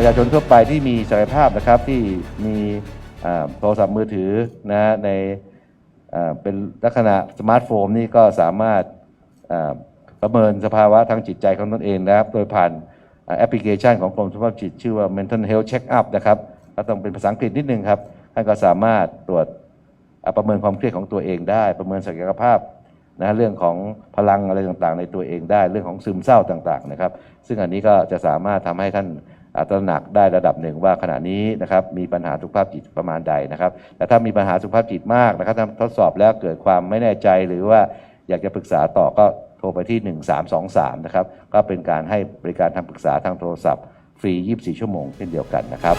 ประชาชนทั่วไปที่มีศักยภาพนะครับที่มีโทรศัพท์มือถือนะในเป็นลักษณะสมาร์ทโฟนนี่ก็สามารถประเมินสภาวะทางจิตใจของตนเองนะครับ โดยผ่านแอปพลิเคชันของกรมสุขภาพจิต ชื่อว่า mental health check up นะครับก็ต้องเป็นภาษาอังกฤษนิดนึงครับท่านก็สามารถตรวจประเมินความเครียดของตัวเองได้ ประเมินศักยภาพนะเรื่องของพลังอะไรต่างๆ ในตัวเองได้เรื่องของซึมเศร้าต่างๆนะครับ ซึ่งอันนี้ก็จะสามารถทำให้ท่าน ตระหนักได้ระดับหนึ่งว่าขณะนี้นะครับมีปัญหาสุขภาพจิตประมาณใดนะครับ แต่ถ้ามีปัญหาสุขภาพจิตมากนะครับทดสอบแล้วเกิดความไม่แน่ใจหรือว่าอยากจะปรึกษาต่อก็โทรไปที่ 1323 นะครับ ก็เป็นการให้บริการทางปรึกษาทางโทรศัพท์ ฟรี 24 ชั่วโมงเช่นเดียวกันนะครับ